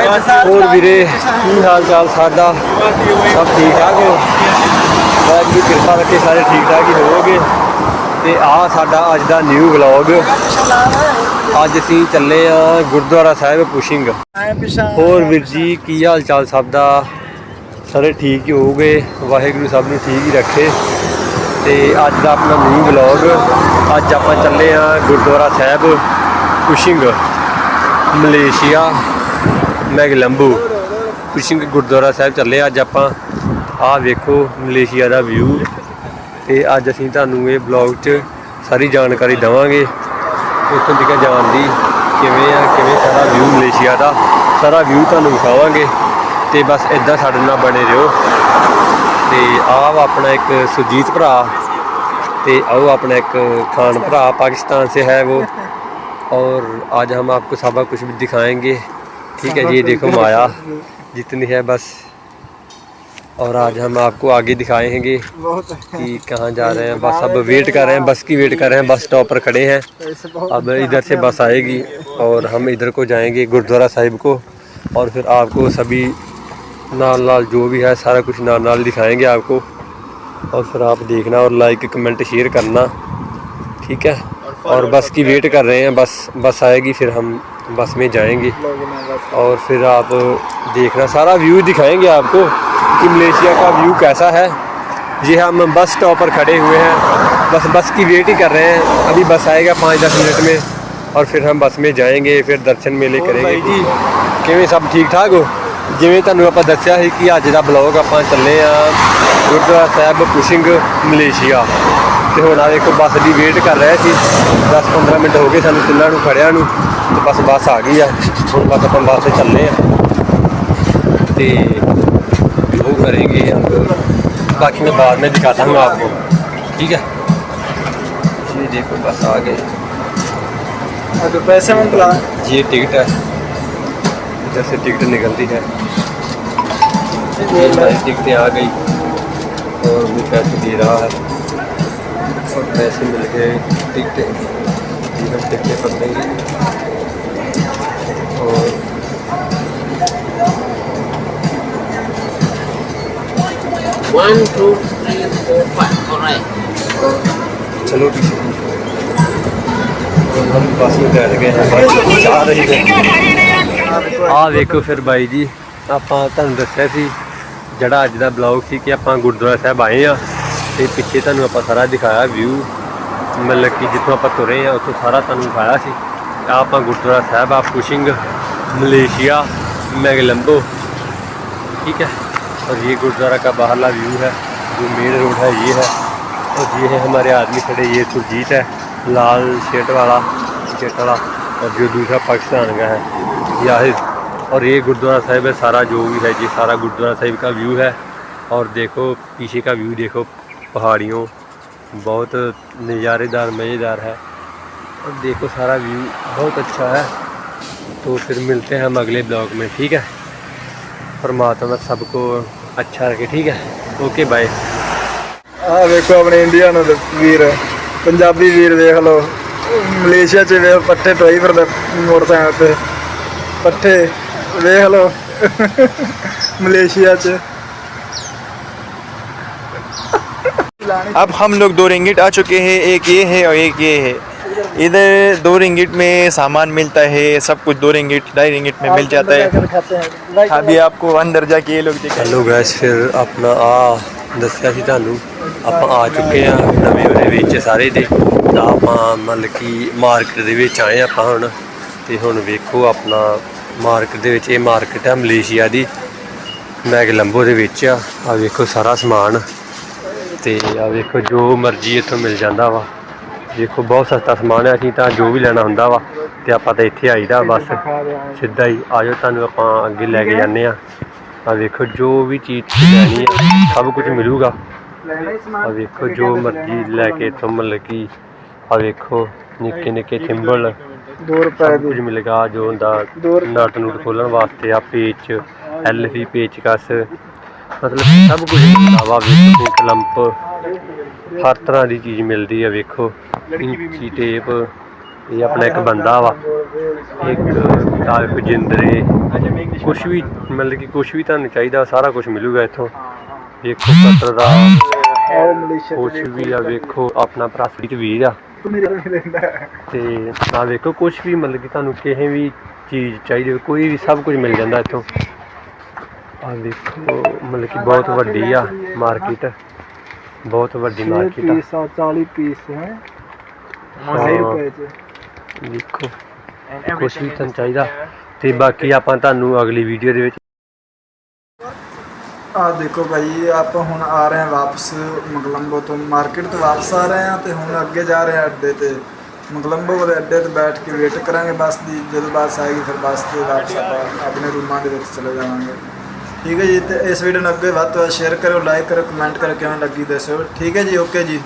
ਹੋਰ ਵੀਰੇ, ਕੀ ਹਾਲ ਚਾਲ ਸਾਡਾ? ਸਭ ਠੀਕ ਠਾਕ ਹੋ? ਵਾਹਿਗੁਰੂ ਦੀ ਕਿਰਪਾ ਕਰਕੇ ਸਾਰੇ ਠੀਕ ਠਾਕ ਹੀ ਹੋਵੋਗੇ। ਤੇ ਆ ਸਾਡਾ ਅੱਜ ਦਾ ਨਿਊ ਵਲੌਗ ਅੱਜ ਅਸੀਂ ਚੱਲੇ ਆ ਗੁਰਦੁਆਰਾ ਸਾਹਿਬ ਪੁਸ਼ਿੰਗ। ਹੋਰ ਵੀਰ ਜੀ, ਕੀ ਹਾਲ ਚਾਲ ਸਭ ਦਾ? ਸਾਰੇ ਠੀਕ ਹੀ ਹੋਊਗੇ ਵਾਹਿਗੁਰੂ ਸਭ ਨੂੰ ਠੀਕ ਹੀ ਰੱਖੇ। ਤੇ ਅੱਜ ਦਾ ਆਪਣਾ ਨਿਊ ਵਲੌਗ ਅੱਜ ਆਪਾਂ ਚੱਲੇ ਆ ਗੁਰਦੁਆਰਾ ਸਾਹਿਬ ਪੁਸ਼ਿੰਗ, ਮਲੇਸ਼ੀਆ। ਮੈਗਲੰਬੂ ਪੁਸ਼ਿੰਗ ਗੁਰਦੁਆਰਾ ਸਾਹਿਬ ਚੱਲੇ ਅੱਜ ਆਪਾਂ ਆਹ ਵੇਖੋ ਮਲੇਸ਼ੀਆ ਦਾ ਵਿਊ ਤੇ ਅੱਜ ਅਸੀਂ ਤੁਹਾਨੂੰ ਇਹ ਵਲੌਗ 'ਚ ਸਾਰੀ ਜਾਣਕਾਰੀ ਦਵਾਂਗੇ ਉੱਥੋਂ ਦੀ ਜਾਣ ਦੀ ਕਿਵੇਂ ਆ ਕਿਵੇਂ ਸਾਰਾ ਵਿਊ ਮਲੇਸ਼ੀਆ ਦਾ ਸਾਰਾ ਵਿਊ ਤੁਹਾਨੂੰ ਵਿਖਾਵਾਂਗੇ ਤੇ ਬਸ ਇਦਾਂ ਸਾਡੇ ਨਾਲ ਬਣੇ ਰਹੋ ਤੇ ਆਹ ਵਾ ਆਪਣਾ ਇੱਕ ਸੁਜੀਤ ਭਰਾ ਤੇ ਆਓ अपना एक खान भरा पाकिस्तान से है वो और आज हम आपको साबा कुछ भी दिखाएंगे ठीक है जी, देखो माया जितनी है बस। और आज हम आपको आगे दिखाएँगे कि कहाँ जा रहे हैं। बस अब वेट कर रहे हैं, बस की वेट कर रहे हैं, बस स्टॉप पर खड़े हैं। अब इधर से बस आएगी और हम इधर को जाएँगे गुरुद्वारा साहिब को। और फिर आपको सभी नाल नाल जो भी है, सारा कुछ नाल नाल दिखाएँगे आपको। और फिर आप देखना और लाइक कमेंट शेयर करना। ठीक है? और बस की वेट कर रहे हैं, बस बस आएगी, फिर हम बस में जाएंगे लोग हैं बस और फिर आप देखना सारा व्यू दिखाएंगे आपको कि मलेशिया का व्यू कैसा है जी हम बस स्टॉप पर खड़े हुए हैं बस बस की वेट ही कर रहे हैं अभी बस आएगा पाँच दस मिनट में और फिर हम बस में जाएंगे फिर दर्शन मेले करेंगे जी ਕਿਵੇਂ ਸਭ ਠੀਕ ਠਾਕ ਹੋ ਜਿਵੇਂ ਤੁਹਾਨੂੰ ਆਪਾਂ ਦੱਸਿਆ ਸੀ ਕਿ ਅੱਜ ਦਾ ਬਲੌਗ ਆਪਾਂ ਚੱਲੇ ਆ ਗੁਰਦੁਆਰਾ ਸਾਹਿਬ ਪੁਸ਼ਿੰਗ ਮਲੇਸ਼ੀਆ ਤੇ ਹੁਣ ਆ ਦੇਖੋ ਬੱਸ ਦੀ ਵੇਟ ਕਰ ਰਹੇ ਸੀ 10-15 ਮਿੰਟ ਹੋ ਗਏ ਸਾਨੂੰ ਤਿੰਨਾਂ ਨੂੰ ਖੜਿਆਂ ਨੂੰ ਤੇ ਬਸ ਬੱਸ ਆ ਗਈ ਆ ਹੁਣ ਬਸ ਆਪਾਂ ਬੱਸ ਤੇ ਚੱਲੇ ਆ ਤੇ वो करेंगे हम बाकी मैं बाद में दिखाता हूँ आपको ठीक है ये देखो बस आ गए अगर पैसे में बुला ये टिकट है इधर से टिकट निकलती है ये हमारी टिकटें आ गई और वो पैसे दे रहा है और पैसे मिल गए टिकटें ये हम टिकटें कर देंगे और One, two, three, four, five. All right. चलो पीछे और हम बस में बैठ गए हैं बस जा रही है ਆ ਵੇਖੋ ਫਿਰ ਬਾਈ ਜੀ ਆਪਾਂ ਤੁਹਾਨੂੰ ਦੱਸਿਆ ਸੀ ਜਿਹੜਾ ਅੱਜ ਦਾ ਬਲੌਗ ਸੀ ਕਿ ਆਪਾਂ ਗੁਰਦੁਆਰਾ ਸਾਹਿਬ ਆਏ ਆ ਤੇ ਪਿੱਛੇ ਤੁਹਾਨੂੰ ਆਪਾਂ ਸਾਰਾ ਦਿਖਾਇਆ ਵਿਊ ਮਤਲਬ ਕਿ ਜਿੱਥੋਂ ਆਪਾਂ ਤੁਰੇ ਆ ਉੱਥੋਂ ਸਾਰਾ ਤੁਹਾਨੂੰ ਦਿਖਾਇਆ ਸੀ ਆਹ ਆਪਾਂ ਗੁਰਦੁਆਰਾ ਸਾਹਿਬ ਆ ਪੁਸ਼ਿੰਗ मलेशिया मैगलम्बो ठीक है और ये गुरुद्वारा का बाहरला व्यू है जो मेन रोड है ये है और ये है हमारे आदमी खड़े ये सुरजीत है लाल शर्ट वाला जैकेट वाला और जो दूसरा पाकिस्तान का है याहिद और ये गुरुद्वारा साहिब है सारा जो भी है ये सारा गुरुद्वारा साहिब का व्यू है और देखो पीछे का व्यू देखो पहाड़ियों बहुत नज़ारेदार मज़ेदार है और देखो सारा व्यू बहुत अच्छा है तो फिर मिलते हैं हम अगले ब्लॉग में ठीक है परमात्मा सबको अच्छा रखे ठीक है ओके बाय ਆ ਵੇਖੋ ਆਪਣੇ ਇੰਡੀਆ ਨੂੰ ਤੇ ਵੀਰ ਪੰਜਾਬੀ ਵੀਰ ਵੇਖ ਲਓ ਮਲੇਸ਼ੀਆ ਚ ਵੇਖ ਪੱਠੇ ਢੋਈ ਫਿਰਦੇ ਮੋਟਰਸਾਈਕਲ ਤੇ ਪੱਠੇ ਵੇਖ ਲਓ ਮਲੇਸ਼ੀਆ ਚ अब हम लोग दो रिंगिट आ चुके हैं एक ये है और एक ये है इधर दो रिंगिट में सामान मिलता है सब कुछ दो रिंगिट ढाई रिंगिट में मिल जाता है ਖਾਤੇ ਹੈ अभी आपको अंदर जाके ये लोग दिखाएंगे ਹੈਲੋ ਗਾਇਸ ਫਿਰ ਆਪਣਾ ਆ ਦੱਸਿਆ ਸੀ ਤੁਹਾਨੂੰ ਆਪਾਂ ਆ ਚੁੱਕੇ ਆ ਨਵੇਂ ਉਹਦੇ ਵਿੱਚ ਸਾਰੇ ਦੇ ਤਾਂ ਆਪਾਂ ਮਤਲਬ ਕਿ ਮਾਰਕੀਟ ਦੇ ਵਿੱਚ ਆਏ ਆਪਾਂ ਹੁਣ ਤੇ ਹੁਣ ਵੇਖੋ ਆਪਣਾ ਮਾਰਕੀਟ ਦੇ ਵਿੱਚ ਇਹ ਮਾਰਕੀਟ ਹੈ ਮਲੇਸ਼ੀਆ ਦੀ ਮੈਗਲੰਬੋ ਦੇ ਵਿੱਚ ਆ ਆ ਵੇਖੋ ਸਾਰਾ ਸਮਾਨ ਤੇ ਆ ਵੇਖੋ ਜੋ ਮਰਜ਼ੀ ਇੱਥੋਂ ਮਿਲ ਜਾਂਦਾ ਵਾ। ਦੇਖੋ ਬਹੁਤ ਸਸਤਾ ਸਮਾਨ ਹੈ ਅਸੀਂ ਤਾਂ ਜੋ ਵੀ ਲੈਣਾ ਹੁੰਦਾ ਵਾ ਤੇ ਆਪਾਂ ਤਾਂ ਇੱਥੇ ਆਈਦਾ ਬਸ ਸਿੱਧਾ ਹੀ ਆਜੋ ਤੁਹਾਨੂੰ ਆਪਾਂ ਅੱਗੇ ਲੈ ਕੇ ਜਾਂਦੇ ਆ ਆ ਵੇਖੋ ਜੋ ਵੀ ਚੀਜ਼ ਲੈਣੀ ਹੈ ਸਭ ਕੁਝ ਮਿਲੂਗਾ। ਆ ਵੇਖੋ ਜੋ ਮਰਜ਼ੀ ਲੈ ਕੇ ਇੱਥੋਂ ਮਤਲਬ ਕਿ ਆ ਵੇਖੋ ਨਿੱਕੇ ਨਿੱਕੇ ਥਿੰਬਲ 2 ਰੁਪਏ ਦੀ। ਕੁਝ ਮਿਲੇਗਾ ਜੋ ਹੁੰਦਾ ਨਟ ਨੂਟ ਖੋਲਣ ਵਾਸਤੇ ਆ ਪੇਚ ਐਲਫੀ ਪੇਚਕਸ ਮਤਲਬ ਕਿ ਸਭ ਕੁਝ ਮਿਲਦਾ ਵਾ ਵੇਖੋ ਕਲੰਪ ਹਰ ਤਰ੍ਹਾਂ ਦੀ ਚੀਜ਼ ਮਿਲਦੀ ਹੈ ਵੇਖੋ। ਇੰਚੀ ਟੇਪ ਇਹ ਆਪਣਾ ਇੱਕ ਬੰਦਾ ਵਾ। ਇੱਕ ਤਾਲਕ ਜਿੰਦਰੇ ਕੁਝ ਵੀ ਮਤਲਬ ਕਿ ਕੁਝ ਵੀ ਤੁਹਾਨੂੰ ਚਾਹੀਦਾ ਸਾਰਾ ਕੁਝ ਮਿਲੂਗਾ ਇੱਥੋਂ। ਵੇਖੋ ਕਤਰ ਦਾ ਕੁਝ ਵੀ ਆ ਵੇਖੋ ਆਪਣਾ ਪ੍ਰਾਸਪੀਤ ਵੀਰ ਆ। ਤੇ ਆ ਵੇਖੋ ਕੁਝ ਵੀ ਮਤਲਬ ਕਿ ਤੁਹਾਨੂੰ ਕਿਸੇ ਵੀ ਚੀਜ਼ ਚਾਹੀਦੀ ਕੋਈ ਵੀ ਸਭ ਕੁਝ ਮਿਲ ਜਾਂਦਾ ਇੱਥੋਂ। ਆ ਵੇਖੋ ਮਤਲਬ ਕਿ ਬਹੁਤ ਵੱਡੀ ਆ ਮਾਰਕੀਟ ਬਹੁਤ ਵੱਡੀ ਮਾਰਕੀਟ ਆ। ਪੀਸ ਆ 40 ਪੀਸ ਹੈ। ਦੇਖੋ ਕੁਝ ਵੀ ਤੁਹਾਨੂੰ ਚਾਹੀਦਾ। ਤੇ ਬਾਕੀ ਆਪਾਂ ਤੁਹਾਨੂੰ ਅਗਲੀ ਵੀਡੀਓ ਦੇ ਵਿੱਚ ਆ ਦੇਖੋ ਭਾਈ ਆਪਾਂ ਹੁਣ ਆ ਰਹੇ ਹਾਂ ਵਾਪਸ ਮਗਲੰਬੋ ਤੋਂ। ਮਾਰਕੀਟ ਤੋਂ ਵਾਪਸ ਆ ਰਹੇ ਹਾਂ ਤੇ ਹੁਣ ਅੱਗੇ ਜਾ ਰਹੇ ਹਾਂ ਅੱਡੇ ਤੇ। ਮਗਲੰਬੋ ਵਾਲੇ ਅੱਡੇ ਤੇ ਬੈਠ ਕੇ ਵੇਟ ਕਰਾਂਗੇ। ਬੱਸ ਦੀ ਜਦੋਂ ਬੱਸ ਆਏਗੀ ਫਿਰ ਬੱਸ ਤੇ ਵਾਪਸ ਆਪਾਂ ਆਪਣੇ ਰੂਮਾਂ ਦੇ ਵਿੱਚ ਚਲੇ ਜਾਵਾਂਗੇ। ਠੀਕ ਹੈ ਜੀ, ਤੇ ਇਸ ਵੀਡੀਓ ਨੂੰ ਅੱਗੇ ਵੱਧ ਤੋਂ ਵੱਧ ਸ਼ੇਅਰ ਕਰੋ ਲਾਈਕ ਕਰੋ ਕਮੈਂਟ ਕਰੋ ਕਿਵੇਂ ਲੱਗੀ ਦੱਸੋ ਠੀਕ ਹੈ ਜੀ ਓਕੇ ਜੀ।